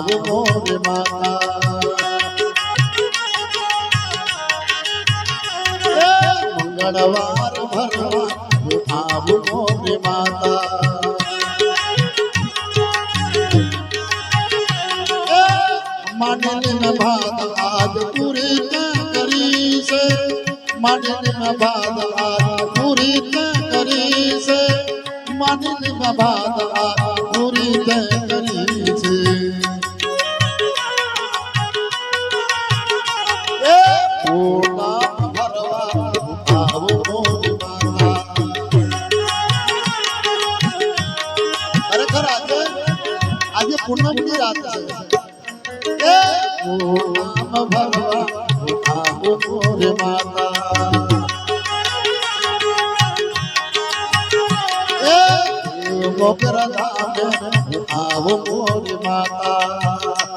આવો મોર માતા. મંગળવાર ભરવા આવો મોર માતા એ ભાગ આજ પૂરી કરીશ કરી ભાગ આજ પૂરી કરીશ કરી ભાગ આજ પૂરી મોગરા ધામે આવો મોરી માતા.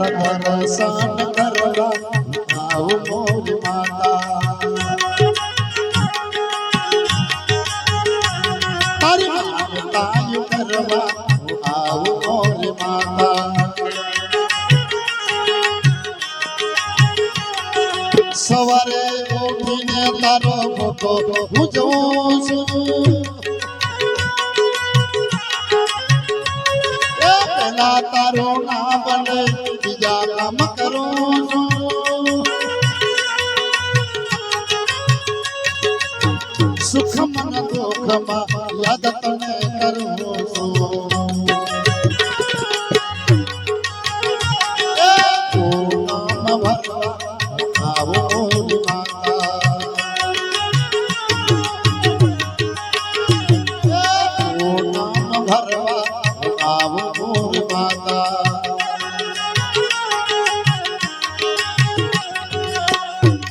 કર દર્શન કરવા આવો મોરી માતા. તારી માતાયું કરવા આવો મોરી માતા. સવારે ઉઠીને તારો ફોટો હું જોઉં છું તારો ના બને કામ કરું. છું સુખ મન દુઃખમાં યાદ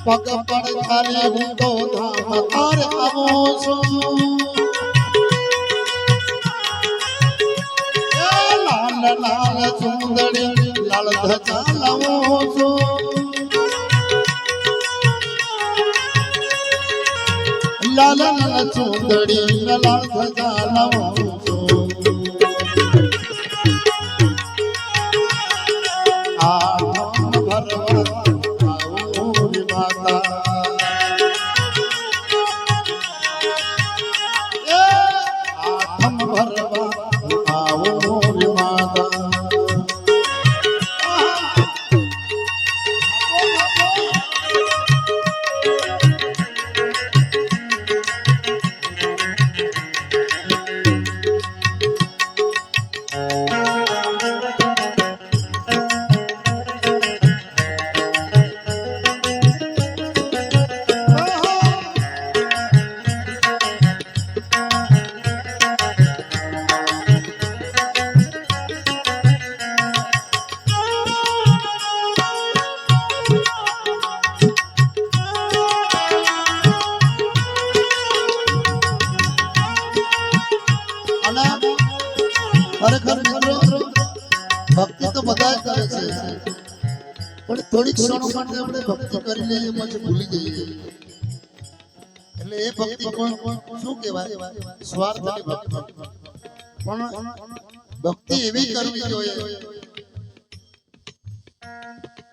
પગ પડ ખાલી હું તો ધામ તારે આવો છું લાલ લાલ સુંદરી લાલ ધજા લાવો છું લાલ લાલ સુંદરી લાલ ધજા લાવો છું બધા કરે છે. પણ થોડી ક્ષણો માટે આપણે ભક્તિ કરી લઈએ પછી ભૂલી જઈએ. એટલે એ ભક્તિ શું કહેવાય? સ્વાર્થની ભક્તિ. પણ ભક્તિ એવી કરવી જોઈએ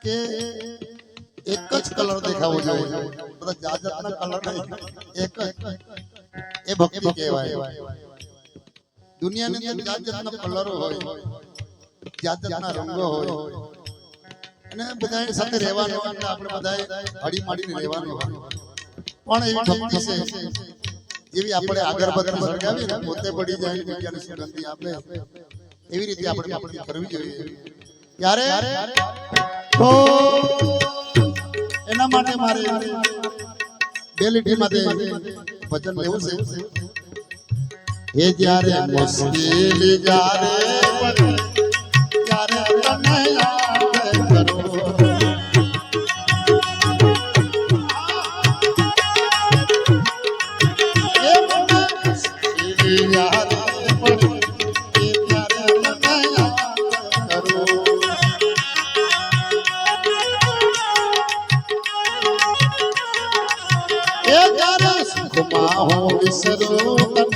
કે એક જ કલર દેખાવો જોઈએ. બધા જાત જાતના કલર એક એ ભક્તિ કહેવાય. દુનિયાની અંદર જાત જાતના કલરો હોય. જાત જાતના રંગો હોય. અને બધા સાથે રહેવાનું એટલે આપણે બધા હળી માડીને રહેવાનું પણ એવી ભક્તિ થશે. એવી આપણે અગરબત્તી સળગાવી ને પોતે પડી જાય બીજાને સુગંધી આપે. એવી રીતે આપણે આપણે કરવી જોઈએ. ત્યારે તો એના માટે મારે બે લીટી માટે વચન લેવું છે? એ જ્યારે મુશ્કેલી જ્યારે જ્યારે સુખમાં હું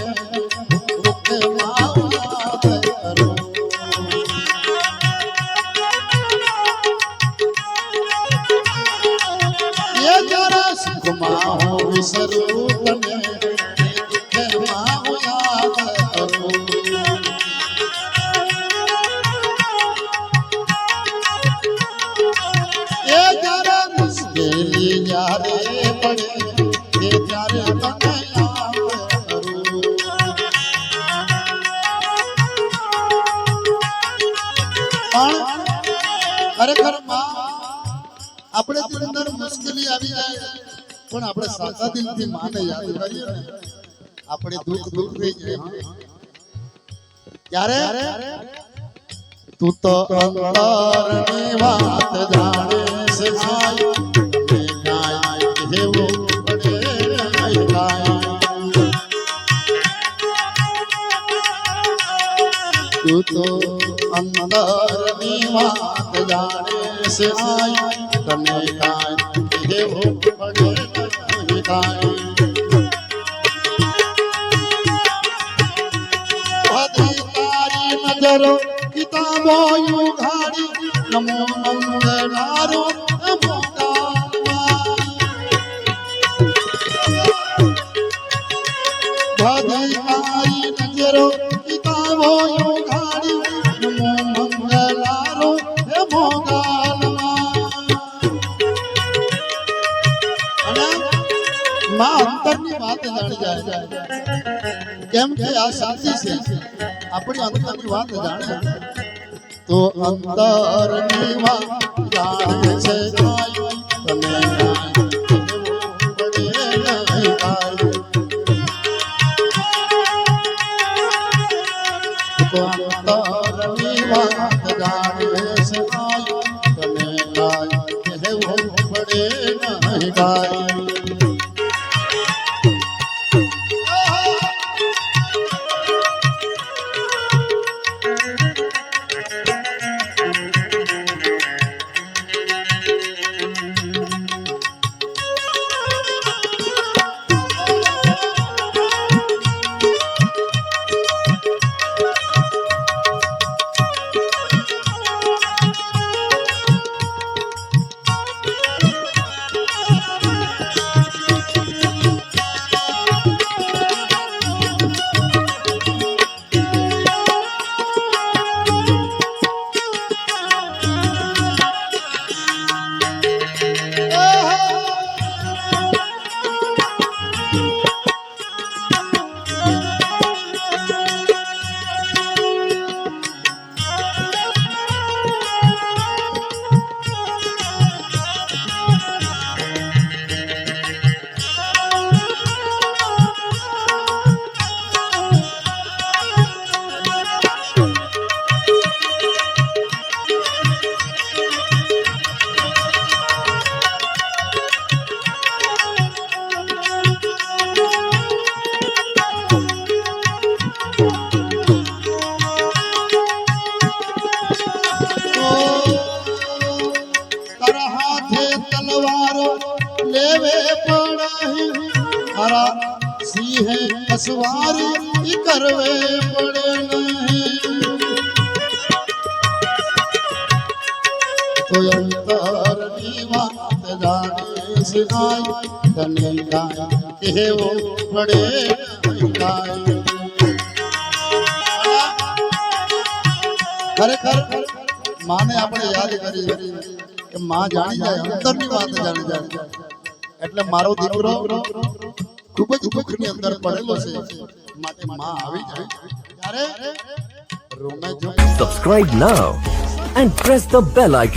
પણ ખરેખરમાં આપણે અંદર મુશ્કેલી આવી જાય પણ આપણે સાચા દિલથી માને યાદ કરીએ આપણે દુઃખ દૂર થઈ જાય. ત્યારે તું તો અંતરની વાત જાણે છે તો અંતરની વાત જાણે છે ભાઈ તને કાંઈ પડે નહીં કાંઈ. નજરો કિતાબો યુઘાડી નમો મંગલારો કેમ કે આ શાંતિ છે? આપણી અંતરની વાત જાણે. તો અંતરની વાત જાણે છે लेवे पड़ा है हरा सी है कसवारी करवे पड़े तो अंतर दीवा जाने सिखाई तने गाय ते वो बड़े गाय ખરેખર માને આપણે યાદ કરી કે માં જાણી જાય અંતરની વાત જાણી જાય એટલે મારો દીકરો ખૂબ જ દુઃખની અંદર પડેલો છે. માટે માં આવી જાય. ત્યારે સબસ્ક્રાઇબ જો and press the bell icon.